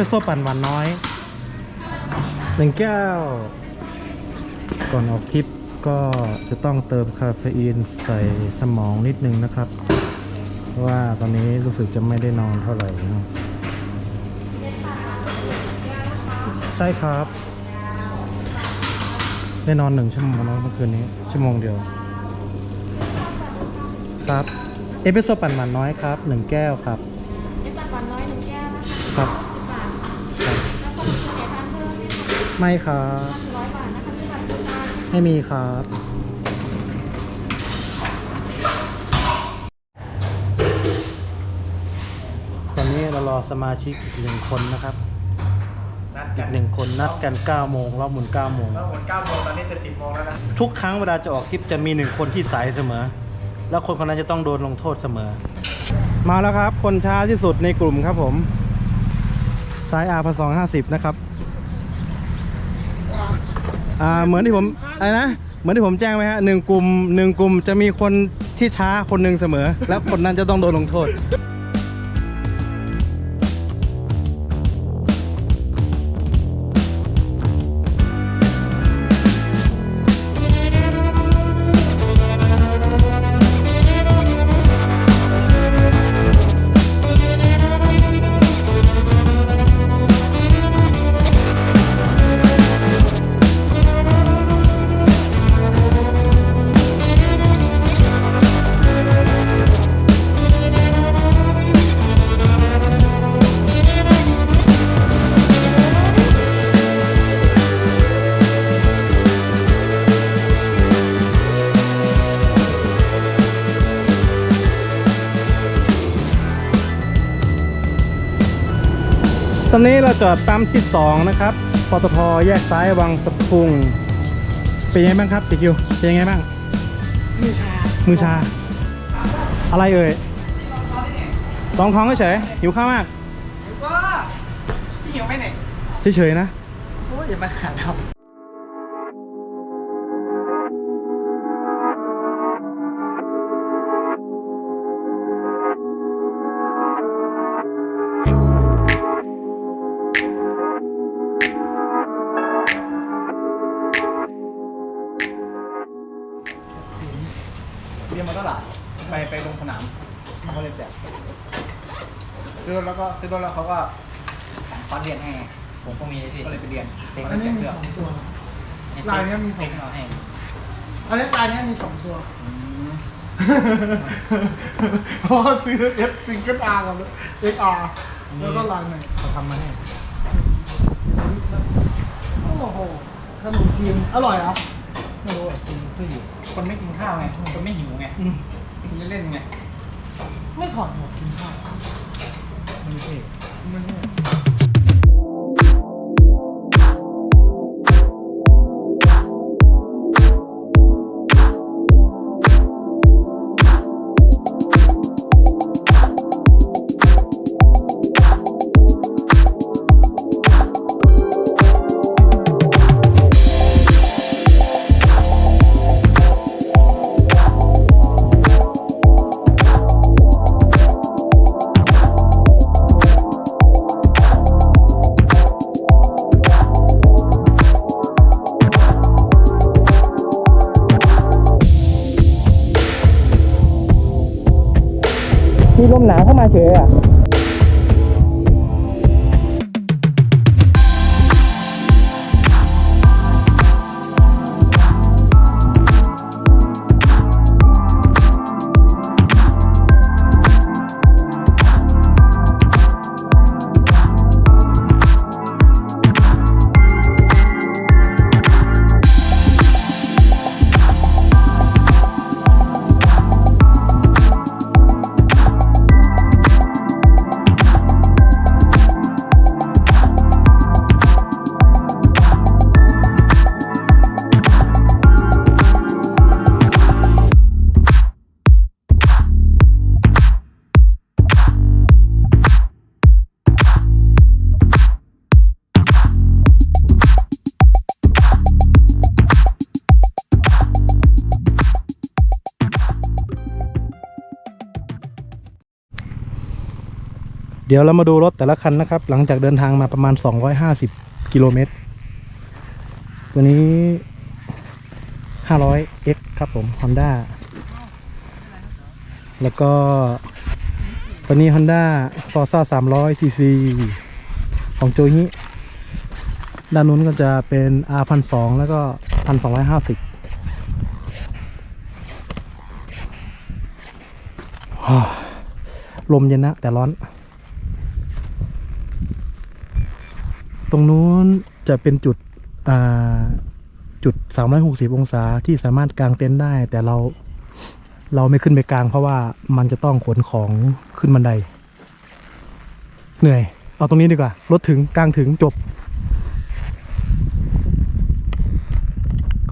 รสโซ่ปั่นหวานน้อยหนึ่งแก้ว ก่อนออกทริปก็จะต้องเติมคาเฟอีนใส่สมองนิดนึงนะครับ เพราะว่าตอนนี้รู้สึกจะไม่ได้นอนเท่าไหร่นะใช่ครับ ได้นอนหนึ่งชั่วโมงแล้วเมื่อคืนนี้ ชั่วโมงเดียว ครับ เอสเปรสโซ่ปั่นหวานน้อยครับหนึ่งแก้วครับ เอสปันน้อยหนึ่งแก้วนะคะครับบาทครับ ไหมคะไม่ครับร้อยบาทนะคะที่บัตรคุณตาไม่มีครับตอนนี้เรารอสมาชิกอีกหนึ่งคนนะครับนัดอีกักนหนึ่งคนนัดกัน9โมงรอบหมุน9โมงแล้วหมด9โมงตอนนี้จะ10โมงแล้วนะทุกครั้งเวลาจะออกทริปจะมีหนึ่งคนที่สายเสมอ แล้วคนคนนั้นจะต้องโดนลงโทษเสมอ มาแล้วครับ คนช้าที่สุดในกลุ่มครับผมสายอาพสองห้าสิบนะครับ อ่าเหมือนที่ผมอะไรนะเหมือนที่ผมแจ้งไว้ฮะหนึ่งกลุ่มหนึ่งกลุ่มจะมีคนที่ช้าคนหนึ่งเสมอ แล้วคนนั้นจะต้องโดนลงโทษ ตอนนี้เราจอดปั๊มที่ 2 นะครับ ปตทแยกซ้ายวังสะพุง เป็นยังไงบ้างครับสีคิว เป็นยังไงบ้าง มือชา มือชา อะไรเอ่ยรองท้องเฉยๆหิวข้าวมากก็พี่หิวไหมเนี่ย เฉยๆนะ โอ้ยอย่ามาหาเรา ตลาดไปไปลงสนามเขาเลยแจกซื้อรถแล้วก็ซื้อรถแล้วเขาก็คอนเรียนให้ไงผมก็มีพี่ก็เลยไปเรียนเขาเลยแจกเสื้อลายเนี้ยมีสองเอาให้อันนี้ลายเนี้ยมีสองตัวเพราะว่าซื้อ F ซิงเกิล R กับ XR แล้วก็ลายใหม่เขาทำมาให้โอ้โหขนมจีนอร่อยเหรอะ ไม่รู้อะกินก็อยู่ คนไม่กินข้าวไงคนไม่หิวไงกินเล่นๆไง ไม่ถอดหมวกกินข้าวมันเท่ไม่ใช่ เดี๋ยวเรามาดูรถแต่ละคันนะครับ หลังจากเดินทางมาประมาณ 250 กิโลเมตร ตัวนี้ 500X ครับผม Honda แล้วก็ ตัวนี้ Honda Forza 300 cc ของโจฮิด้านนู้นก็จะเป็น R 1 2 0แล้วก็ 1250ลมเย็นนะ แต่ร้อน ตรงนู้นจะเป็นจุดอ่าจุด 360 องศาที่สามารถกางเต็นท์ได้ แต่เราเราไม่ขึ้นไปกลาง เพราะว่ามันจะต้องขนของขึ้นบันได เหนื่อย เอาตรงนี้ดีกว่ารถถึงกลางถึงจบ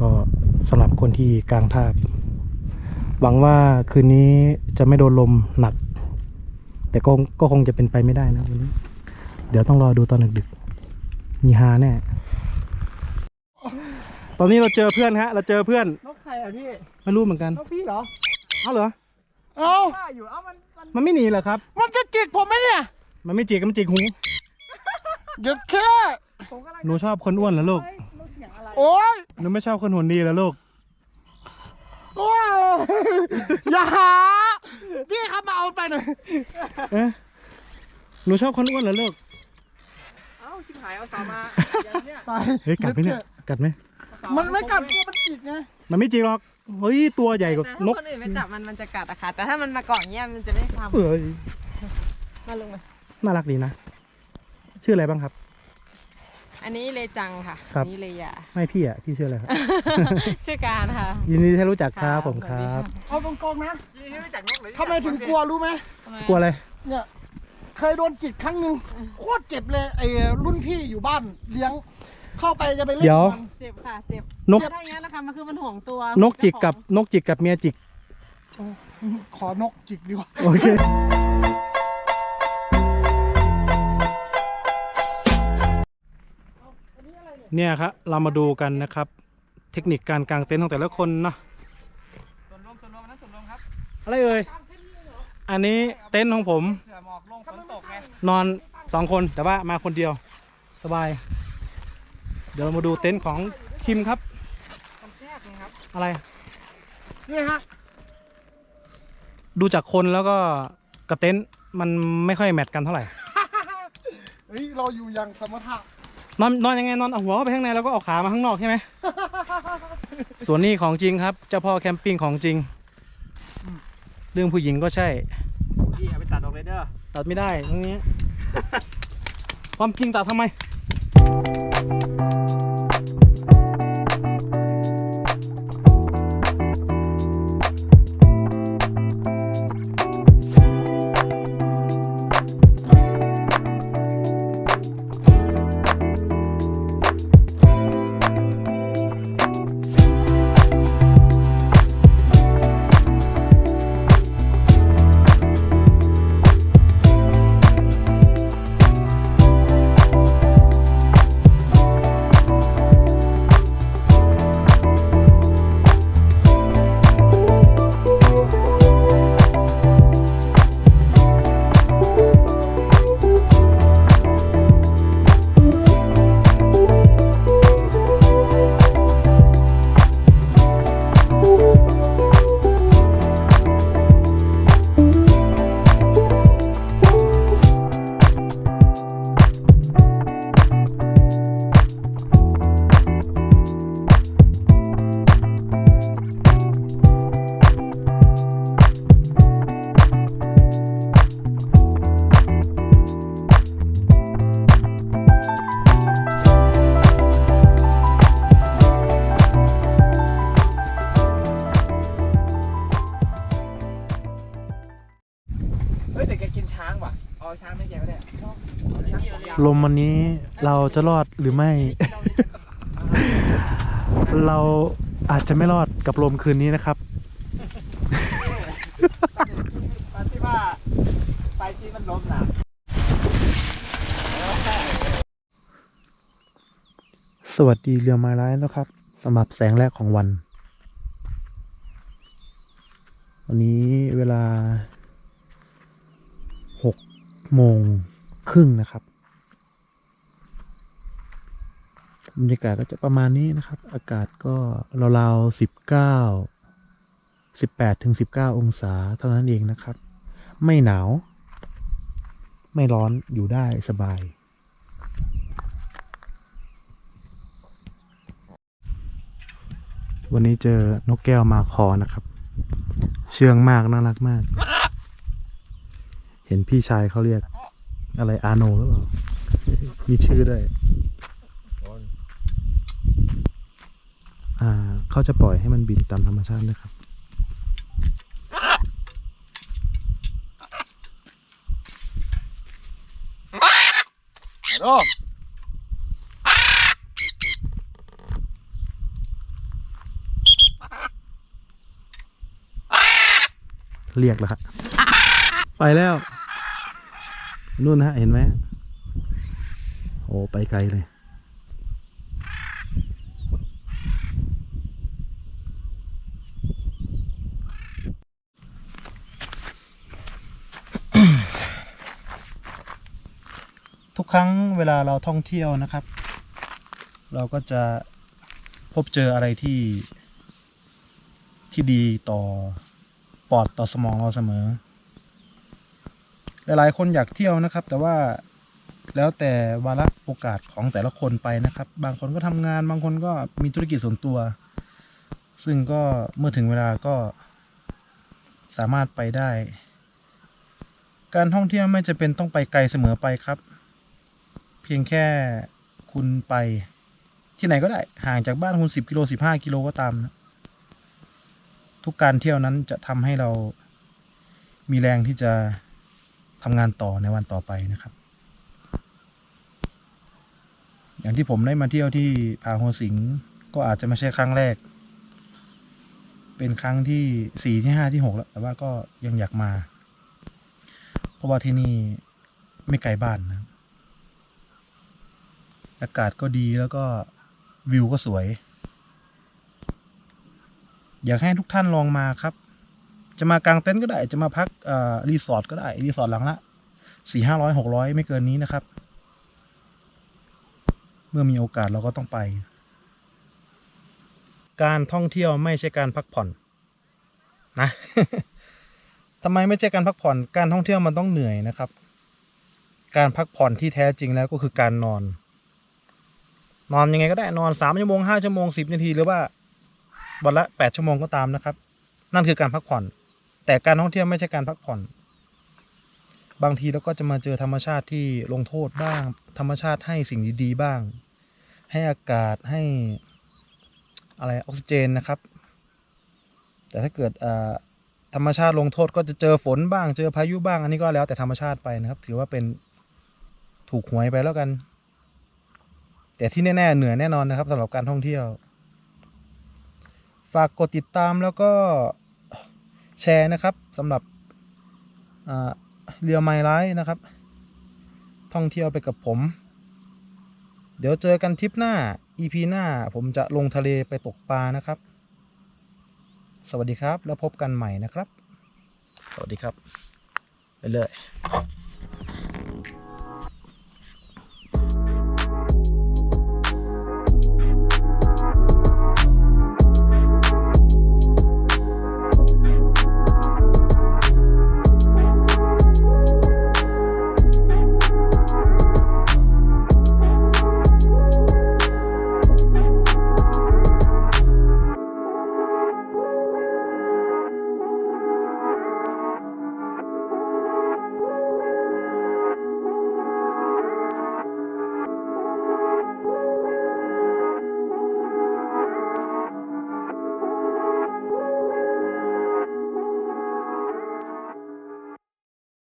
ก็สำหรับคนที่กลางทาบหวังว่าคืนนี้จะไม่โดนลมหนัก แต่ก็ก็คงจะเป็นไปไม่ได้นะวันนี้ เดี๋ยวต้องรอดูตอนดึกๆ มีฮาแน่ ตอนนี้เราเจอเพื่อนฮะ เราเจอเพื่อน นกใครอะพี่ ไม่รู้เหมือนกัน นกพี่เหรอเอาเหรอ เอ้าว่าอยู่เอ้ามันมันมันไม่หนีเหรอครับ มันจะจิกผมไหมเนี่ย มันไม่จิกมันจิกหู เดี๋ยวแค่ผมกำลังหนูชอบคนอ้วนเหรอลูก เฮ้ยนกเสียงอะไรโอ๊ย หนูไม่ชอบคนหุ่นดีเหรอลูก โอ๊ยอย่าหาพี่ครับมาเอาไปหน่อย เอ๊ะหนูชอบคนอ้วนเหรอลูกเอ้า ชิบหายเอาสาวมาอย่างเนี้ยตายเฮ้ยกัดไหมเนี่ยกัดไหมเอาสาวมันไม่กัดตัวมันจิกไงมันไม่จริงหรอกเฮ้ยตัวใหญ่กว่าแต่ถ้านกคนอื่นไปจับมันมันจะกัดอะค่ะ แต่ถ้ามันมาเกาะอย่างเงี้ยมันจะไม่ทเอ้ยำมาลงมาน่ารักดีนะ ชื่ออะไรบ้างครับ อันนี้เลจังค่ะครับอันนี้เลยาไม่พี่อะพี่ชื่ออะไรครับชื่อการค่ะ ยินดีที่รู้จักครับครับผมคสวัสดีรับค่ะเอาตรงๆนะยี่ที่รู้จักนกเลยทำไมถึงกลัวรู้ไหมทำไมกลัวอะไรเนี่ย เคยโดนจิกครั้งหนึ่งโคตรเจ็บเลยไอ้รุ่นพี่อยู่บ้านเลี้ยง เข้าไปจะไปเล่นเดี๋ยว มัน เจ็บค่ะ เจ็บนก เจ็บถ้าอย่างนี้ยนะคะมันคือมันห่วงตัวนกจิกกับนกจิกกับเมียจิก ขอนกจิกดีกว่า โอเค เนี่ยครับเรามาดูกันนะครับ เทคนิคการกางเต็นท์ของแต่ละคนเนาะส่วนรวมส่วนรวมอันนั้นส่วนรวมครับ อะไรเอ่ย อันนี้เต็นท์ของผม เผื่อหมอกลงฝนตกไงนอนสองคนแต่ว่ามาคนเดียวสบาย เดี๋ยวเรามาดูเต็นท์ของคิมครับมันแคบไงครับอะไร นี่ฮะดูจากคนแล้วก็กับเต็นท์มันไม่ค่อยแมทกันเท่าไหร่ เฮ้ยเราอยู่อย่างสมถะนอนนอนยังไงนอนเอาหัวเข้าไปข้างในแล้วก็เอาขามาข้างนอกใช่ไหม ส่วนนี้ของจริงครับ เจ้าพ่อแคมปิ้งของจริง เรื่องผู้หญิงก็ใช่พี่ เอาไปตัดออกเลยเด้อตัดไม่ได้ตรงนี้ ความจริงตัดทำไม ลมวันนี้เราจะรอดหรือไม่ เราอาจจะไม่รอดกับลมคืนนี้นะครับตอนที่ว่าไปที่มันล้มน่ะสวัสดีเรือไม้ร้ายนะครับสำหรับแสงแรกของวัน วันนี้เวลาหกโมงครึ่งนะครับ บรรยากาศก็จะประมาณนี้นะครับ อากาศก็ราวๆสิบเก้าสิบแปดถึงสิบเก้าองศาเท่านั้นเองนะครับ ไม่หนาว ไม่ร้อนอยู่ได้สบาย วันนี้เจอนกแก้วมาคอนะครับ เชื่องมากน่ารักมาก เห็นพี่ชายเขาเรียกอะไรอาโนหรือเปล่ามีชื่อด้วย อ่าเขาจะปล่อยให้มันบินตามธรรมชาตินะครับ โอ้เรียกแล้วครับไปแล้ว นู่นนะฮะ เห็นไหมโอ้ ไปไกลเลย ครั้งเวลาเราท่องเที่ยวนะครับ เราก็จะพบเจออะไรที่ที่ดีต่อปอดต่อสมองเราเสมอ หลายๆคนอยากเที่ยวนะครับ แต่ว่าแล้วแต่วาระโอกาสของแต่ละคนไปนะครับ บางคนก็ทำงาน บางคนก็มีธุรกิจส่วนตัว ซึ่งก็เมื่อถึงเวลาก็สามารถไปได้ การท่องเที่ยวไม่จะเป็นต้องไปไกลเสมอไปครับ พียงแค่คุณไปที่ไหนก็ได้ห่างจากบ้านคุณสิบกิโลสิบห้ากิโลก็ตามนะทุกการเที่ยวนั้นจะทำให้เรามีแรงที่จะทำงานต่อในวันต่อไปนะครับ อย่างที่ผมได้มาเที่ยวที่ผาหัวสิงก็อาจจะไม่ใช่ครั้งแรก เป็นครั้งที่สี่ที่ห้าที่หกแล้ว แต่ว่าก็ยังอยากมา เพราะว่าที่นี่ไม่ไกลบ้านนะ อากาศก็ดีแล้วก็วิวก็สวย อยากให้ทุกท่านลองมาครับ จะมากางเต็นท์ก็ได้ จะมาพักรีสอร์ทก็ได้ รีสอร์ทหลังละสี่ห้าร้อยหกร้อยไม่เกินนี้นะครับ เมื่อมีโอกาสเราก็ต้องไป การท่องเที่ยวไม่ใช่การพักผ่อนนะทำไมไม่ใช่การพักผ่อน การท่องเที่ยวมันต้องเหนื่อยนะครับ การพักผ่อนที่แท้จริงแล้วก็คือการนอน นอนยังไงก็ได้นอนสามชั่วโมงห้าชั่วโมงสิบนาทีหรือว่าวันละแปดชั่วโมงก็ตามนะครับ นั่นคือการพักผ่อน แต่การท่องเที่ยวไม่ใช่การพักผ่อน บางทีเราก็จะมาเจอธรรมชาติที่ลงโทษบ้าง ธรรมชาติให้สิ่งดีๆบ้าง ให้อากาศให้อะไรออกซิเจนนะครับ แต่ถ้าเกิดธรรมชาติลงโทษก็จะเจอฝนบ้าง เจอพายุบ้าง อันนี้ก็แล้วแต่ธรรมชาติไปนะครับ ถือว่าเป็นถูกหวยไปแล้วกัน แต่ที่แน่ๆเหนือแน่นอนนะครับสำหรับการท่องเที่ยว ฝากกดติดตามแล้วก็แชร์นะครับสำหรับเรียวไมล์ไลฟ์นะครับ ท่องเที่ยวไปกับผม เดี๋ยวเจอกันทริปหน้า EP หน้าผมจะลงทะเลไปตกปลานะครับ สวัสดีครับแล้วพบกันใหม่นะครับ สวัสดีครับ ไปเลย